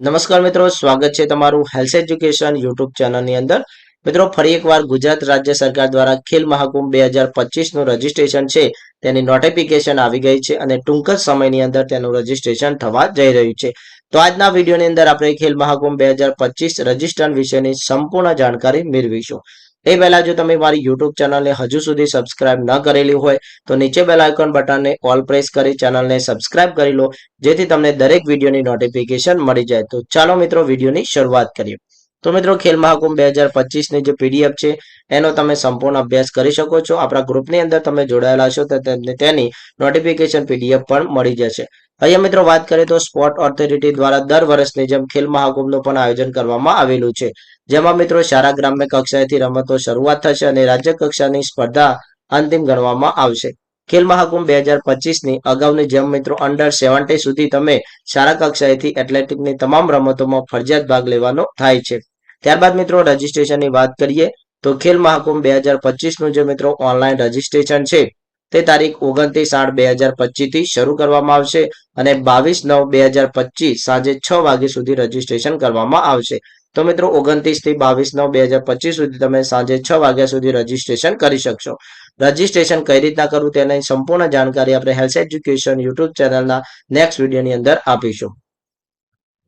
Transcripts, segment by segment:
નમસ્કાર મિત્રો, સ્વાગત છે તમારું હેલ્થ એજ્યુકેશન યુટ્યુબ ચેનલની અંદર. મિત્રો, ફરી એકવાર ગુજરાત રાજ્ય સરકાર દ્વારા ખેલ મહાકુંભ બે હજાર પચીસનું રજીસ્ટ્રેશન છે, તેની નોટિફિકેશન આવી ગઈ છે અને ટૂંક જ સમયની અંદર તેનું રજીસ્ટ્રેશન થવા જઈ રહ્યું છે. તો આજના વિડીયોની અંદર આપણે ખેલ મહાકુંભ બે હજાર પચીસ રજીસ્ટ્રેશન વિશેની સંપૂર્ણ જાણકારી મેળવીશું. એ પહેલા જો તમે મારી યુટ્યુબ ચેનલને હજુ સુધી સબસ્ક્રાઇબ ન કરેલી હોય, તો નીચે બેલ આઇકોન બટનને ઓલ પ્રેસ કરી ચેનલને સબસ્ક્રાઇબ કરી લો, જેથી તમને દરેક વિડીયોની નોટિફિકેશન મળી જાય. તો ચાલો મિત્રો વિડીયોની શરૂઆત કરીએ. તો મિત્રો ખેલ મહાકુંભ બે હજાર પચીસની જે પીડીએફ છે, એનો તમે સંપૂર્ણ અભ્યાસ કરી શકો છો. આપણા ગ્રુપની અંદર તમે જોડાયેલા છો, તો તેની નોટિફિકેશન પીડીએફ પણ મળી જશે. અહીંયા મિત્રો વાત કરીએ તો સ્પોર્ટ ઓથોરિટી દ્વારા દર વર્ષની જેમ ખેલ મહાકુંભનું પણ આયોજન કરવામાં આવેલું છે. જેમાં મિત્રો શાળા ગ્રામ્ય કક્ષાએથી રમતો શરૂઆત થશે અને રાજ્ય કક્ષાની સ્પર્ધા અંતિમ ગણવામાં આવશે. ખેલ મહાકુંભ બે હજાર પચીસની અગાઉની જેમ મિત્રો અંડર સેવન્ટી સુધી તમે શાળા કક્ષાએથી એથ્લેટિકની તમામ રમતોમાં ફરજિયાત ભાગ લેવાનો થાય છે. ત્યારબાદ મિત્રો રજીસ્ટ્રેશનની વાત કરીએ તો ખેલ મહાકુંભ બે હજાર પચીસનું જે મિત્રો ઓનલાઈન રજીસ્ટ્રેશન છે તે તારીખ ઓગણત્રીસ આઠ બે હજાર પચીસથી શરૂ કરવામાં આવશે અને બાવીસ નવ બે હજાર પચીસ સાંજે છ વાગ્યા સુધી રજીસ્ટ્રેશન કરવામાં આવશે. તો મિત્રો ઓગણત્રીસથી બાવીસ નવ બે હજાર પચીસ સુધી તમે સાંજે છ વાગ્યા સુધી રજીસ્ટ્રેશન કરી શકશો. રજીસ્ટ્રેશન કઈ રીતના કરવું તેની સંપૂર્ણ જાણકારી આપણે હેલ્થ એજ્યુકેશન યુટ્યુબ ચેનલના નેક્સ્ટ વિડીયોની અંદર આપીશું.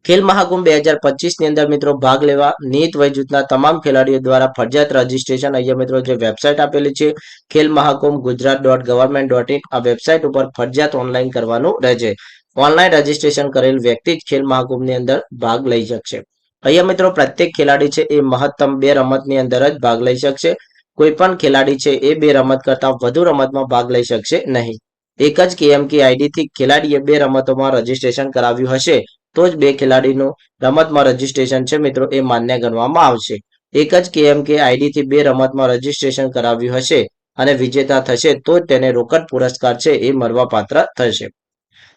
ખેલ મહાકુંભ બે હજાર પચીસની અંદર મિત્રો ભાગ લેવા નીત વય જૂથના તમામ ખેલાડીઓ દ્વારા ફરજિયાત રજીસ્ટ્રેશન. અહીંયા મિત્રો જે વેબસાઇટ આપેલી છે, Khel Mahakumbh Gujarat dot government dot in, આ વેબસાઇટ ઉપર ફરજિયાત ઓનલાઈન કરવાનું રહેશે ઓનલાઈન રજીસ્ટ્રેશન કરેલ વ્યક્તિ જ ખેલ મહાકુંભની અંદર ભાગ લઈ શકશે. અહીંયા મિત્રો પ્રત્યેક ખેલાડી છે એ મહત્તમ બે રમતની અંદર જ ભાગ લઈ શકશે. કોઈ પણ ખેલાડી છે એ બે રમત કરતા વધુ રમતમાં ભાગ લઈ શકશે નહીં. એક જ કેએમકે આઈડી થી ખેલાડીએ બે રમતોમાં રજીસ્ટ્રેશન કરાવ્યું હશે. તો જ બે ખેલાડીનું રમતમાં રજીસ્ટ્રેશન છે મિત્રો, એ માન્ય ગણવામાં આવશે. એક જ કેએમકે આઈડી થી બે રમતમાં રજીસ્ટ્રેશન કરાવ્યું હશે અને વિજેતા થશે તો જ તેને રોકડ પુરસ્કાર છે એ મળવા પાત્ર થશે.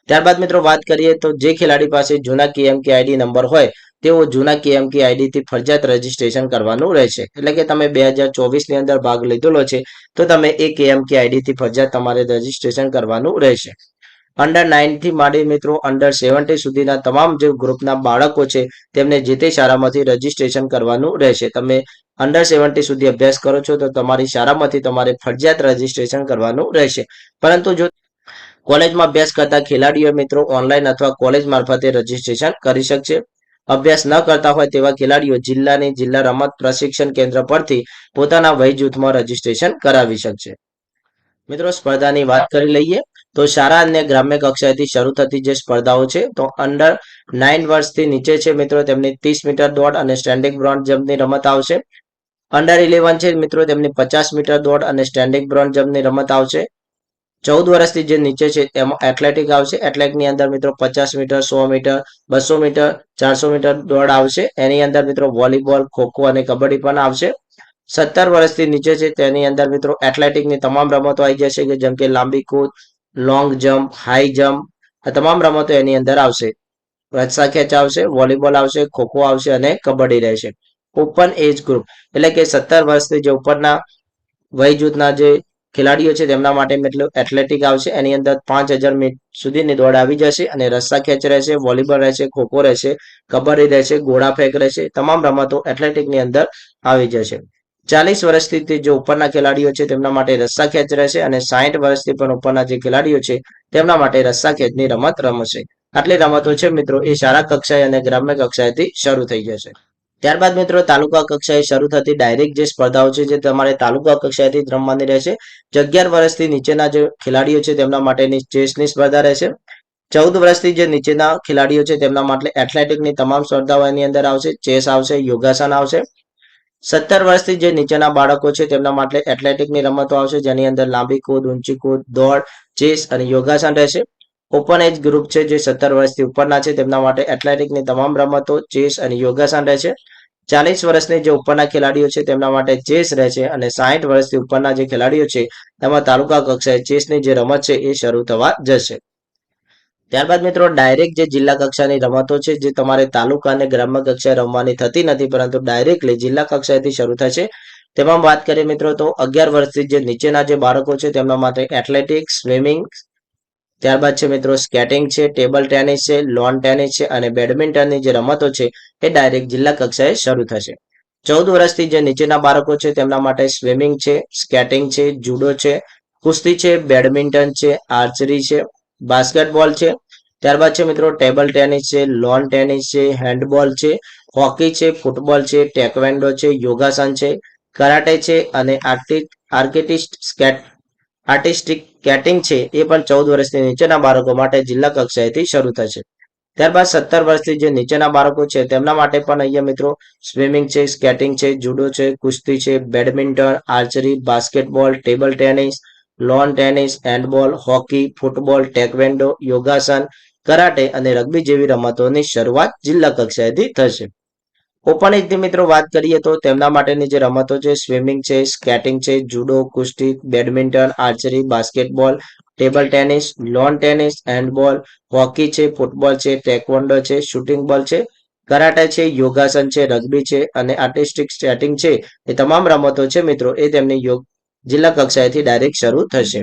ત્યારબાદ મિત્રો વાત કરીએ તો જે ખેલાડી પાસે જૂના કેએમકે આઈડી નંબર હોય, તેઓ જૂના કેએમકે આઈડી થી ફરજિયાત રજીસ્ટ્રેશન કરવાનું રહેશે. એટલે કે તમે બે હજાર ચોવીસની અંદર ભાગ લીધેલો છે, તો તમે એ કેએમકે આઈડી થી ફરજિયાત તમારે રજીસ્ટ્રેશન કરવાનું રહેશે. અંડર નાઇનથી માંડી મિત્રો અંડર સેવન્ટી સુધીના તમામ જે ગ્રુપના બાળકો છે, તેમને જે તે શાળામાંથી રજીસ્ટ્રેશન કરવાનું રહેશે. તમે અંડર સેવન્ટી સુધી અભ્યાસ કરો છો, તો તમારી શાળામાંથી તમારે ફરજિયાત રજીસ્ટ્રેશન કરવાનું રહેશે. પરંતુ જો કોલેજમાં અભ્યાસ કરતા ખેલાડીઓ મિત્રો ઓનલાઈન અથવા કોલેજ મારફતે રજીસ્ટ્રેશન કરી શકશે. અભ્યાસ ન કરતા હોય તેવા ખેલાડીઓ જિલ્લાની જિલ્લા રમત પ્રશિક્ષણ કેન્દ્ર પરથી પોતાના વય જૂથમાં રજીસ્ટ્રેશન કરાવી શકશે. મિત્રો, સ્પર્ધાની વાત કરી લઈએ. તો શાળા અને ગ્રામ્ય કક્ષાએથી શરૂ થતી જે સ્પર્ધાઓ છે, તો અંડર નાઇન વર્ષથી નીચે છે મિત્રો, તેમની ત્રીસ મીટર દોડ અને સ્ટેન્ડિંગ બ્રોન્ઝ જમ્પની રમત આવશે. અંડર ઇલેવન છે મિત્રો, તેમની પચાસ મીટર દોડ અને સ્ટેન્ડિંગ બ્રોન્ઝ જમ્પની રમત આવશે. ચૌદ વર્ષથી જે નીચે છે, તેમાં એથ્લેટિક આવશે. એથ્લેટિકની અંદર મિત્રો, પચાસ મીટર, સો મીટર, બસો મીટર, ચારસો મીટર દોડ આવશે. એની અંદર મિત્રો વોલીબોલ ખોખો અને કબડ્ડી પણ આવશે. સત્તર વર્ષથી નીચે છે, તેની અંદર મિત્રો એથ્લેટિકની તમામ રમતો આવી જશે કે જેમ કે લાંબી કૂદ લોંગ જમ્પ હાઈ જમ્પ આ તમામ રમતો એની અંદર આવશે. રસ્સા ખેંચ આવશે વોલીબોલ આવશે ખોખો આવશે અને કબડ્ડી રહેશે. ઓપન એજ ગ્રુપ એટલે કે સત્તર વર્ષથી જે ઉપરના વય જૂથના જે ખેલાડીઓ છે તેમના માટે મતલબ એથ્લેટિક આવશે. એની અંદર પાંચ હજાર મીટર સુધીની દોડ આવી જશે અને રસ્સા ખેંચ રહેશે વોલીબોલ રહેશે ખોખો રહેશે, કબડ્ડી રહેશે ગોળા ફેંક રહેશે, તમામ રમતો એથ્લેટિકની અંદર આવી જશે. ચાલીસ વર્ષથી જે ઉપરના ખેલાડીઓ છે, તેમના માટે રસ્સા ખેંચ રહેશે અને સાહીઠ વર્ષથી પણ ઉપરના જે ખેલાડીઓ છે, તેમના માટે રસ્સા ખેંચની રમત રમશે. આટલી રમતો છે મિત્રો, એ શાળા કક્ષાએ અને ગ્રામ્ય કક્ષાએથી શરૂ થઈ જશે. ત્યારબાદ મિત્રો, તાલુકા કક્ષાએ શરૂ થતી ડાયરેક્ટ જે સ્પર્ધાઓ છે, જે તમારે તાલુકા કક્ષાએથી જ રમવાની રહેશે. અગિયાર વર્ષથી નીચેના જે ખેલાડીઓ છે, તેમના માટેની ચેસની સ્પર્ધા રહેશે. ચૌદ વર્ષથી જે નીચેના ખેલાડીઓ છે, તેમના માટે એથ્લેટિકની તમામ સ્પર્ધાઓ એની અંદર આવશે. ચેસ આવશે, યોગાસન આવશે. સત્તર વર્ષથી જે નીચેના બાળકો છે, તેમના માટે એથ્લેટિકની રમતો આવશે, જેની અંદર લાંબી કૂદ, ઊંચી કૂદ, દોડ, ચેસ અને યોગાસન રહેશે. ઓપન એજ ગ્રુપ છે, જે સત્તર વર્ષથી ઉપરના છે, તેમના માટે એથ્લેટિકની તમામ રમતો, ચેસ અને યોગાસન રહેશે. ચાલીસ વર્ષની જે ઉપરના ખેલાડીઓ છે, તેમના માટે ચેસ રહેશે અને સાહીઠ વર્ષથી ઉપરના જે ખેલાડીઓ છે, તેમાં તાલુકા કક્ષાએ ચેસની જે રમત છે, એ શરૂ થવા જશે. ત્યારબાદ મિત્રો ડાયરેક્ટ જે જિલ્લા કક્ષાની રમતો છે, જે તમારે તાલુકા અને ગ્રામ્ય કક્ષાએ રમવાની થતી નથી, પરંતુ ડાયરેક્ટલી જિલ્લા કક્ષાએથી શરૂ થશે તેમાં વાત કરીએ મિત્રો, તો અગિયાર વર્ષથી જે નીચેના જે બાળકો છે, તેમના માટે એથ્લેટિક્સ સ્વિમિંગ ત્યારબાદ છે મિત્રો સ્કેટિંગ છે ટેબલ ટેનિસ છે લોન ટેનિસ છે, અને બેડમિન્ટનની જે રમતો છે, એ ડાયરેક્ટ જિલ્લા કક્ષાએ શરૂ થશે. ચૌદ વર્ષથી જે નીચેના બાળકો છે, તેમના માટે સ્વિમિંગ છે સ્કેટિંગ છે જુડો છે, કુસ્તી છે બેડમિન્ટન છે આર્ચરી છે બાસ્કેટબોલ છે. ત્યારબાદ છે મિત્રો ટેબલ ટેનિસ છે લોન ટેનિસ છે હેન્ડબોલ છે હોકી છે ફૂટબોલ છે ટેકવેન્ડો છે યોગાસન છે કરાટે છે અને આર્કિટિસ્ટ સ્કેટ આર્ટિસ્ટિક સ્કેટિંગ છે. એ પણ ચૌદ વર્ષથી નીચેના બાળકો માટે જિલ્લા કક્ષાએથી શરૂ થશે. ત્યારબાદ સત્તર વર્ષથી જે નીચેના બાળકો છે તેમના માટે પણ અહીંયા મિત્રો સ્વિમિંગ છે, સ્કેટિંગ છે, જુડો છે, કુસ્તી છે, badminton, archery, basketball, table tennis lawn tennis handball hockey football taekwondo યોગાસન કરાટે અને રગ્બી જેવી રમતોની શરૂઆત જિલ્લા કક્ષાએથી થશે. ઓપન મિત્રો વાત કરીએ તો તેમના માટેની જે રમતો છે, સ્વિમિંગ છે, સ્કેટિંગ છે, જુડો, કુસ્તી, badminton, archery, basketball, table tennis lawn tennis handball hockey છે, ફૂટબોલ છે ટેકવોન્ડો છે શૂટિંગ બોલ છે કરાટે છે યોગાસન છે રગ્બી છે અને આર્ટિસ્ટિક સ્કેટિંગ છે. એ તમામ રમતો છે મિત્રો, એ તેમની યોગ જિલ્લા કક્ષાએથી ડાયરેક્ટ શરૂ થશે.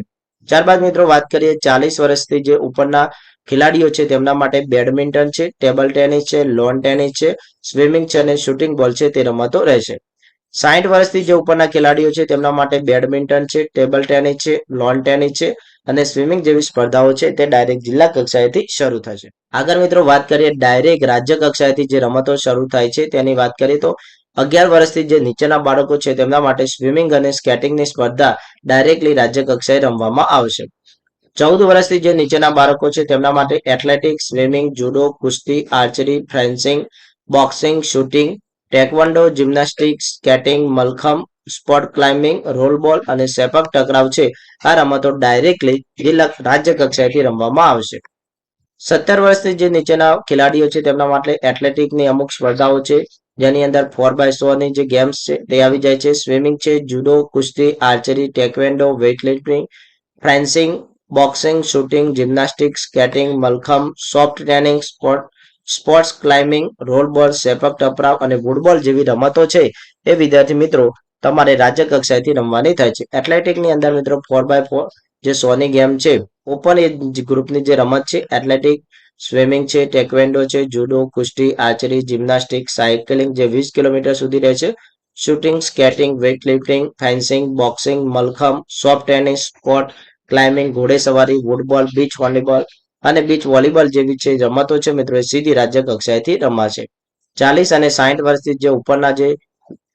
ત્યારબાદ મિત્રો વાત કરીએ ચાલીસ વર્ષથી જે ઉપરના ખેલાડીઓ છે તેમના માટે બેડમિન્ટન છે ટેબલ ટેનિસ છે લોન ટેનિસ છે સ્વિમિંગ છે અને શૂટિંગ બોલ છે તે રમતો રહેશે. સાઠ વર્ષથી જે ઉપરના ખેલાડીઓ છે તેમના માટે બેડમિન્ટન છે ટેબલ ટેનિસ છે લોન ટેનિસ છે અને સ્વિમિંગ જેવી સ્પર્ધાઓ છે તે ડાયરેક્ટ જિલ્લા કક્ષાએથી શરૂ થશે. આગળ મિત્રો વાત કરીએ ડાયરેક્ટ રાજ્ય કક્ષાએથી જે રમતો શરૂ થાય છે તેની વાત કરીએ તો અગિયાર વર્ષથી જે નીચેના બાળકો છે તેમના માટે સ્વિમિંગ અને સ્કેટિંગની સ્પર્ધા ડાયરેક્ટલી રાજ્ય કક્ષાએ રમવામાં આવશે. ચૌદ વર્ષથી જે નીચેના બાળકો છે તેમના માટે એથ્લેટિક્સ, સ્વિમિંગ, જુડો, કુસ્તી, archery fencing boxing, shooting, taekwondo, gymnastics, skating, mallakhamb sport climbing, roll ball અને સેપક ટકરાવ છે. આ રમતો ડાયરેક્ટલી જિલ્લા રાજ્ય કક્ષાએથી રમવામાં આવશે. સત્તર વર્ષથી જે નીચેના ખેલાડીઓ છે તેમના માટે એથ્લેટિકની અમુક સ્પર્ધાઓ છે. જેની અંદર ફોર બાય સો ની જે ગેમ્સ છે, તે આવી જાય છે. સ્વિમિંગ છે જુડો કુસ્તી archery taekwondo weightlifting fencing boxing shooting gymnastic skating mallakhamb soft training sport sports climbing roll ball સેપક ટપરાવ અને ફૂટબોલ જેવી રમતો છે એ વિદ્યાર્થી મિત્રો તમારે રાજ્ય કક્ષાએથી રમવાની થાય છે. એથ્લેટિકની અંદર મિત્રો ફોર બાય ફોર જે સોની ગેમ છે ઓપન એજ ગ્રુપની જે રમત છે એથ્લેટિક સ્વિમિંગ છે, ટેકવેન્ડો છે, જુડો, કુસ્તી આર્ચરી જિમ્નાસ્ટિક, સાયકલિંગ જે વીસ કિલોમીટર સુધી રહે છે. Shooting, skating, weightlifting, fencing, boxing, mallakhamb, soft tennis sport climbing, ઘોડેસવારી football beach volleyball અને બીચ વોલીબોલ જેવી છે રમતો છે. મિત્રો, એ સીધી રાજ્ય કક્ષાએથી રમાશે. ચાલીસ અને સાહીઠ વર્ષથી જે ઉપરના જે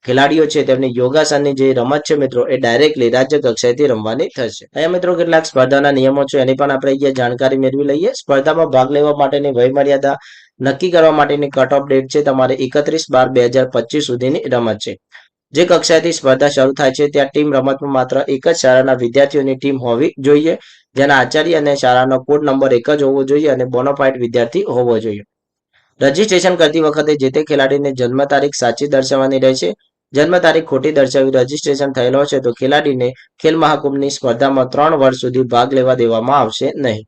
ખેલાડીઓ છે, તેમની યોગાસનની જે રમત છે મિત્રો, એ ડાયરેક્ટલી રાજ્ય કક્ષાએથી રમવાની થશે. અહીંયા મિત્રો કેટલાક સ્પર્ધાના નિયમો છે, એની પણ આપણે અહીંયા જાણકારી મેળવી લઈએ. સ્પર્ધામાં ભાગ લેવા માટેની વયમર્યાદા નક્કી કરવા માટેની કટ ઓફ ડેટ છે, તમારે એકત્રીસ બાર બે હજાર પચીસ સુધીની રમત છે. જે કક્ષાએથી સ્પર્ધા શરૂ થાય છે, ત્યાં ટીમ રમતમાં માત્ર એક જ શાળાના વિદ્યાર્થીઓની ટીમ હોવી જોઈએ. જેના આચાર્ય અને શાળાનો કોડ નંબર એક જ હોવો જોઈએ અને બોનોફાઇડ વિદ્યાર્થી હોવો જોઈએ. રજીસ્ટ્રેશન કરતી વખતે જે તે ખેલાડીને જન્મ તારીખ સાચી દર્શાવવાની રહેશે. જન્મ તારીખ ખોટી દર્શાવી રજીસ્ટ્રેશન થયેલો છે, તો ખેલાડીને ખેલ મહાકુંભની સ્પર્ધામાં ત્રણ વર્ષ સુધી ભાગ લેવા દેવામાં આવશે નહીં.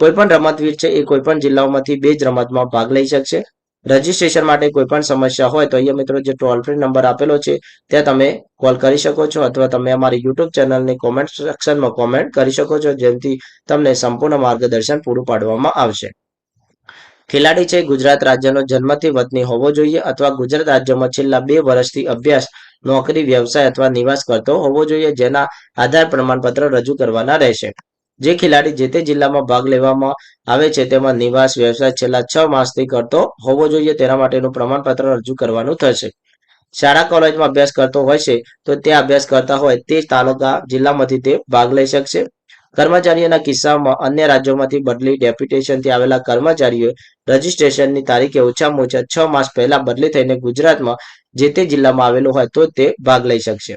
કોઈ પણ રમતવીર છે, એ કોઈ પણ જિલ્લાઓમાંથી બે જ રમતમાં ભાગ લઈ શકશે. રજીસ્ટ્રેશન માટે કોઈ પણ સમસ્યા હોય તો અહીંયા મિત્રો જે ટોલ ફ્રી નંબર આપેલો છે, ત્યાં તમે કોલ કરી શકો છો અથવા તમે અમારી યુટ્યુબ ચેનલની કોમેન્ટ સેક્શનમાં કોમેન્ટ કરી શકો છો જેમથી તમને સંપૂર્ણ માર્ગદર્શન પૂરું પાડવામાં આવશે. ખેલાડી છે, ગુજરાત રાજ્યનો જન્મથી વતની હોવો જોઈએ અથવા ગુજરાત રાજ્યમાં છેલ્લા બે વર્ષથી અભ્યાસ, નોકરી, વ્યવસાય અથવા નિવાસ કરતો હોવો જોઈએ, જેના આધાર પ્રમાણપત્ર રજૂ કરવાના રહેશે. જે ખેલાડી જે તે જિલ્લામાં ભાગ લેવામાં આવે છે, તેમાં નિવાસ, વ્યવસાય છેલ્લા છ માસથી કરતો હોવો જોઈએ, તેના માટેનું પ્રમાણપત્ર રજૂ કરવાનું થશે. શાળા, કોલેજમાં અભ્યાસ કરતો હોય છે, તો ત્યાં અભ્યાસ કરતા હોય તે તાલુકા જિલ્લામાંથી તે ભાગ લઈ શકશે. કર્મચારીઓના કિસ્સામાં અન્ય રાજ્યોમાંથી બદલી ડેપ્યુટેશનથી આવેલા કર્મચારીઓ રજીસ્ટ્રેશનની તારીખે ઓછામાં ઓછા છ માસ પહેલા બદલી થઈને ગુજરાતમાં જે તે જિલ્લામાં આવેલું હોય તો તે ભાગ લઈ શકશે.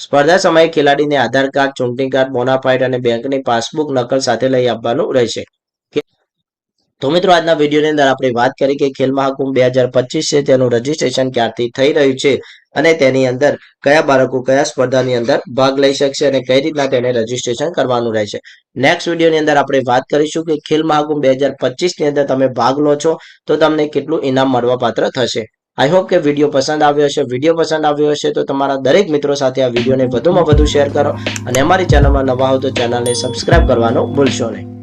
સ્પર્ધા સમયે ખેલાડીને આધાર કાર્ડ, ચૂંટણી કાર્ડ બોનાફાઇડ અને બેંકની પાસબુક નકલ સાથે લઈ આવવાનું રહેશે. તો મિત્રો, આજના વિડીયોની અંદર આપણે વાત કરી કે ખેલ મહાકુંભ બે હજાર પચીસ છે, તેનું રજીસ્ટ્રેશન ક્યારથી થઈ રહ્યું છે અને તેની અંદર કયા બાળકો કયા સ્પર્ધાની અંદર ભાગ લઈ શકશે અને કઈ રીતના તેને રજીસ્ટ્રેશન કરવાનું રહેશે. નેક્સ્ટ વિડીયોની અંદર આપણે વાત કરીશું કે ખેલ મહાકુંભ બે હજાર પચીસની અંદર તમે ભાગ લો છો, તો તમને કેટલું ઇનામ મળવા પાત્ર થશે. આઈ હોપ કે વીડિયો પસંદ આવ્યો હશે. વીડિયો પસંદ આવ્યો હશે તો તમારા દરેક મિત્રો સાથે આ વિડીયોને વધુમાં વધુ શેર કરો અને અમારી ચેનલમાં નવા હો તો ચેનલને સબસ્ક્રાઇબ કરવાનું ભૂલશો નહીં.